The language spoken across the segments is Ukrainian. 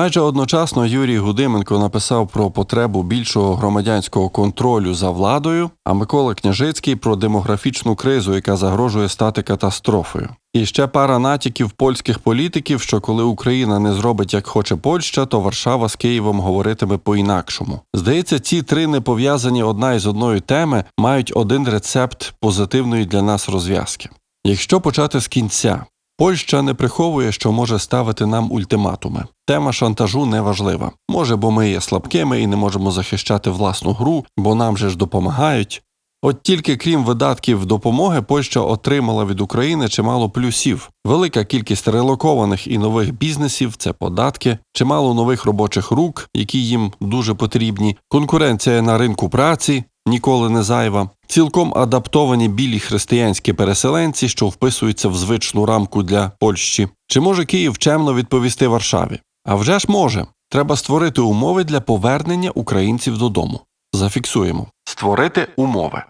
Майже одночасно Юрій Гудименко написав про потребу більшого громадянського контролю за владою, а Микола Княжицький про демографічну кризу, яка загрожує стати катастрофою. І ще пара натяків польських політиків, що коли Україна не зробить як хоче Польща, то Варшава з Києвом говоритиме по-інакшому. Здається, ці три не пов'язані одна із одною теми мають один рецепт позитивної для нас розв'язки. Якщо почати з кінця, Польща не приховує, що може ставити нам ультиматуми. Тема шантажу не важлива. Може, бо ми є слабкими і не можемо захищати власну гру, бо нам же ж допомагають. От тільки крім видатків допомоги, Польща отримала від України чимало плюсів. Велика кількість релокованих і нових бізнесів це податки, чимало нових робочих рук, які їм дуже потрібні, конкуренція на ринку праці ніколи не зайва, цілком адаптовані білі християнські переселенці, що вписуються в звичну рамку для Польщі. Чи може Київ чемно відповісти Варшаві? А вже ж може. Треба створити умови для повернення українців додому. Зафіксуємо. Створити умови.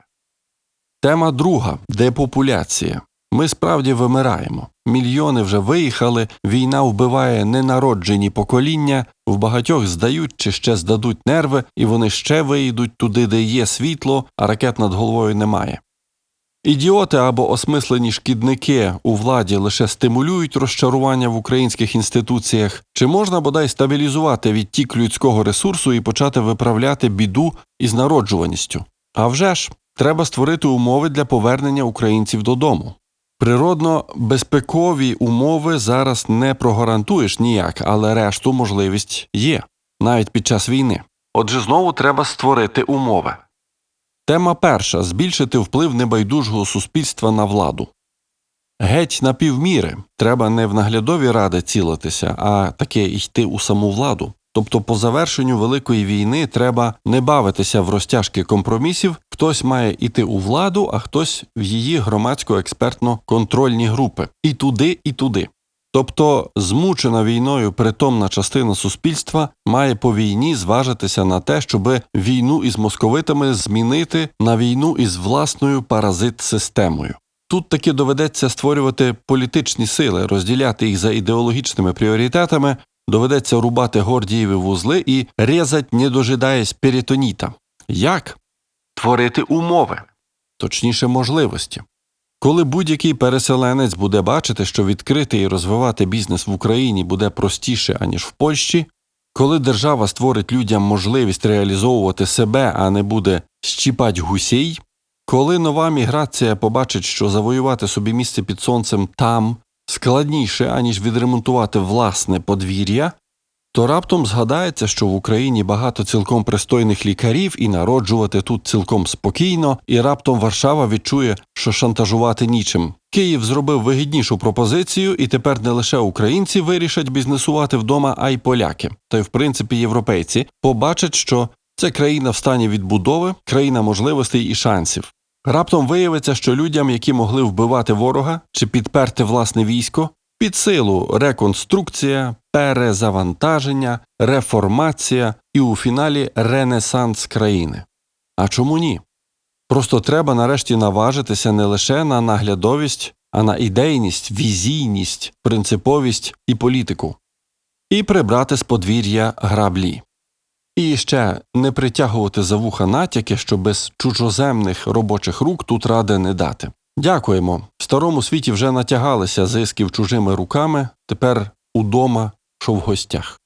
Тема друга депопуляція. Ми справді вимираємо. Мільйони вже виїхали, війна вбиває ненароджені покоління, в багатьох здають чи ще здадуть нерви, і вони ще виїдуть туди, де є світло, а ракет над головою немає. Ідіоти або осмислені шкідники у владі лише стимулюють розчарування в українських інституціях, чи можна бодай стабілізувати відтік людського ресурсу і почати виправляти біду із народжуваністю? А вже ж, треба створити умови для повернення українців додому. Природно, безпекові умови зараз не прогарантуєш ніяк, але решту можливість є, навіть під час війни. Отже, знову треба створити умови. Тема перша збільшити вплив небайдужого суспільства на владу. Геть на півміри треба не в наглядові ради цілитися, а таке йти у саму владу. Тобто, по завершенню великої війни треба не бавитися в розтяжки компромісів, хтось має йти у владу, а хтось в її громадсько-експертно-контрольні групи. І туди, і туди. Тобто змучена війною притомна частина суспільства має по війні зважитися на те, щоб війну із московитами змінити на війну із власною паразит-системою. Тут таки доведеться створювати політичні сили, розділяти їх за ідеологічними пріоритетами, доведеться рубати гордієві вузли і резать, не дожидаясь перитоніта. Як? Творити умови, точніше можливості. Коли будь-який переселенець буде бачити, що відкрити і розвивати бізнес в Україні буде простіше, аніж в Польщі, коли держава створить людям можливість реалізовувати себе, а не буде щіпать гусей, коли нова міграція побачить, що завоювати собі місце під сонцем там складніше, аніж відремонтувати власне подвір'я, то раптом згадається, що в Україні багато цілком пристойних лікарів і народжувати тут цілком спокійно, і раптом Варшава відчує, що шантажувати нічим. Київ зробив вигіднішу пропозицію, і тепер не лише українці вирішать бізнесувати вдома, а й поляки, та й в принципі європейці побачать, що це країна в стані відбудови, країна можливостей і шансів. Раптом виявиться, що людям, які могли вбивати ворога чи підперти власне військо, під силу реконструкція, перезавантаження, реформація і у фіналі ренесанс країни. А чому ні? Просто треба нарешті наважитися не лише на наглядовість, а на ідейність, візійність, принциповість і політику, і прибрати з подвір'я граблі. І ще не притягувати за вуха натяки, що без чужоземних робочих рук тут ради не дати. Дякуємо. В старому світі вже натягалися зисків чужими руками, тепер удома, що в гостях.